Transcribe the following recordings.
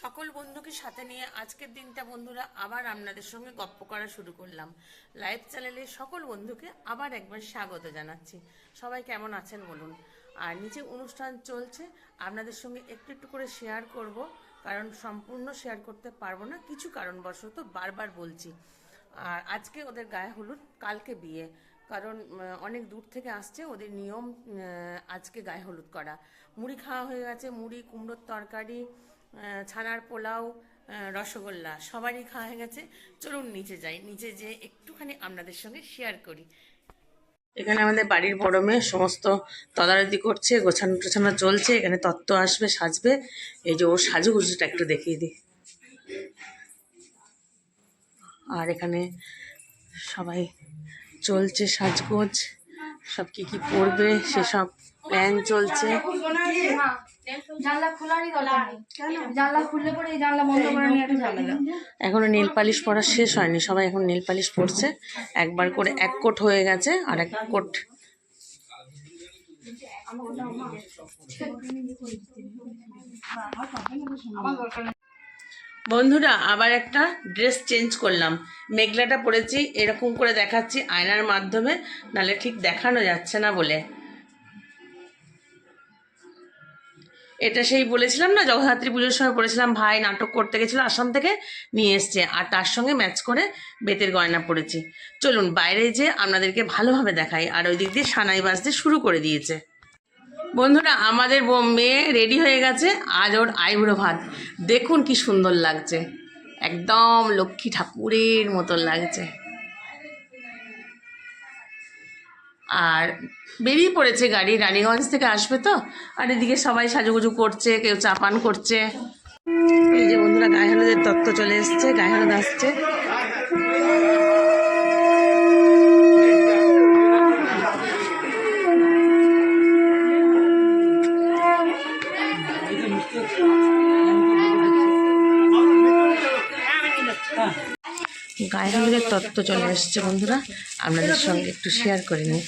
সকল বন্ধুকে সাথে নিয়ে আজকের দিনটা বন্ধুরা আবার আপনাদের সঙ্গে গপ্প করা শুরু করলাম। লাইভ চ্যানেলে সকল বন্ধুকে আবার একবার স্বাগত জানাচ্ছি। সবাই কেমন আছেন বলুন? আর নিচে অনুষ্ঠান চলছে, আপনাদের সঙ্গে একটু একটু করে শেয়ার করব, কারণ সম্পূর্ণ শেয়ার করতে পারব না, কিছু কারণবশত বারবার বলছি। আর আজকে ওদের গায়ে হলুদ, কালকে বিয়ে, কারণ অনেক দূর থেকে আসছে ওদের নিয়ম আজকে গায়ে হলুদ করা। মুড়ি খাওয়া হয়ে গেছে, মুড়ি, কুমড়োর তরকারি ছানার পোলাও রসগোল্লা সবারই খাওয়া হয়ে গেছে। চলুন নিচে যাই। নিচে যে একটুখানি আপনাদের সঙ্গে শেয়ার করি। এখানে আমাদের বাড়ির বড় মেয়ে সমস্ত তদারকি করছে, গোছানো টোছানো চলছে, এখানে তত্ত্ব আসবে, সাজবে। এই যে ও সাজুগুজুটা একটু দেখিয়ে দিই। আর এখানে সবাই চলছে সাজগোজ, সব কি কি পরবে সেসব প্ল্যান চলছে। এখনও নীল পালিশ পরা শেষ হয়নি, সবাই এখন নীল পালিশ পরছে। একবার করে এক কোট হয়ে গেছে আর এক কোট। বন্ধুরা, আবার একটা ড্রেস চেঞ্জ করলাম। মেঘলাটা পরেছি, এরকম করে দেখাচ্ছি আয়নার মাধ্যমে, নালে ঠিক দেখানো যাচ্ছে না বলে। এটা সেই বলেছিলাম না, জগদ্ধাত্রী পুজোর সময় পড়েছিলাম, ভাই নাটক করতে গেছিল আসাম থেকে নিয়ে এসছে, আর তার সঙ্গে ম্যাচ করে বেতের গয়না পড়েছি। চলুন বাইরে যে আপনাদেরকে ভালোভাবে দেখাই, আর ওই দিক দিয়ে সানাই বাজতে শুরু করে দিয়েছে। বন্ধুরা, আমাদের মেয়ে রেডি হয়ে গেছে, আজ ওর আইবুড়ো ভাত। দেখুন কি সুন্দর লাগছে। একদম লক্ষ্মী ঠাকুরের মতন লাগছে। আর বেরিয়ে পড়েছে গাড়ি, রানীগঞ্জ থেকে আসবে তো? আর এদিকে সবাই সাজুগুজু করছে, কেউ চাপান করছে। এই যে বন্ধুরা, গায়ে হলুদের তত্ত্ব চলে এসছে, গায়ে হলুদ আসছে। গায়ে হলুদের তত্ত্ব চলে এসছে, বন্ধুরা। আপনাদের সঙ্গে একটু শেয়ার করে নিই।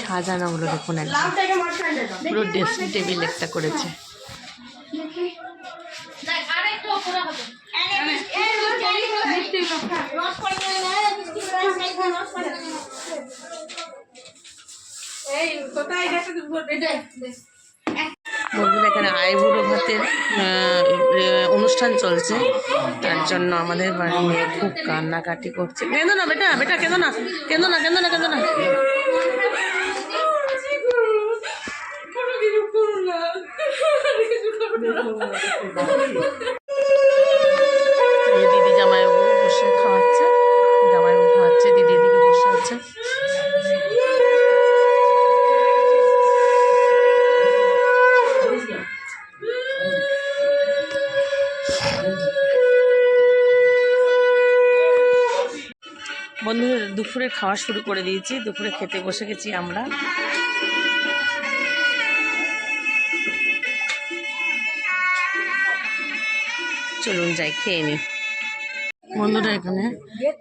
সাজানোগুলো দেখুন একদম। পুরো ড্রেসিং টেবিল একটা করেছে। হবে। বন্ধুরা এখানে আইবুড়ো ভাতের অনুষ্ঠান চলছে। তার জন্য আমাদের বাড়ি মেয়ে খুব কান্নাকাটি করছে। কেঁদো না বেটা বেটা কেঁদো না কেঁদো না কেঁদো না কেঁদো না। এই বন্ধুরা, দুপুরে খাওয়া শুরু করে দিয়েছি। দুপুরে খেতে বসে গেছি আমরা। চলুন যাই, খেয়ে নিই বন্ধুরা, এখানে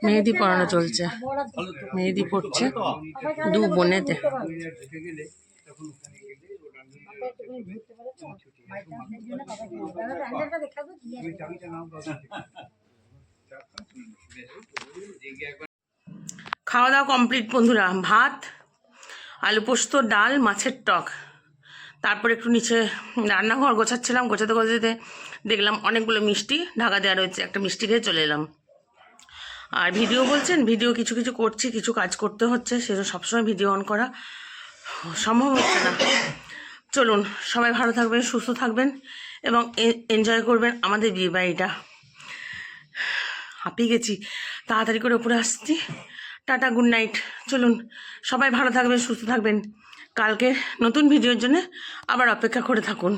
মেহেদি পড়ানো চলছে। মেহেদি পড়ছে দু বোনেতে। খাওয়া দাওয়া কমপ্লিট বন্ধুরা, ভাত, আলু পোস্ত, ডাল, মাছের টক। তারপর একটু নিচে রান্নাঘর গোছাচ্ছিলাম, গোছাতে গোছাতে দেখলাম অনেকগুলো মিষ্টি ঢাকা দেওয়া রয়েছে, একটা মিষ্টি খেয়ে চলে এলাম। আর ভিডিও বলছেন, ভিডিও কিছু কিছু করছি, কিছু কাজ করতে হচ্ছে, সেজন্য সবসময় ভিডিও অন করা সম্ভব হচ্ছে না। চলুন, সবাই ভালো থাকবেন, সুস্থ থাকবেন এবং এনজয় করবেন আমাদের বিয়ে বাড়িটা। হাঁপিয়ে গেছি, তাড়াতাড়ি করে উপরে আসছি। টাটা গুড নাইট চলুন, সবাই ভালো থাকবেন, সুস্থ থাকবেন। কালকে নতুন ভিডিওর জন্য আবার অপেক্ষা করে থাকুন।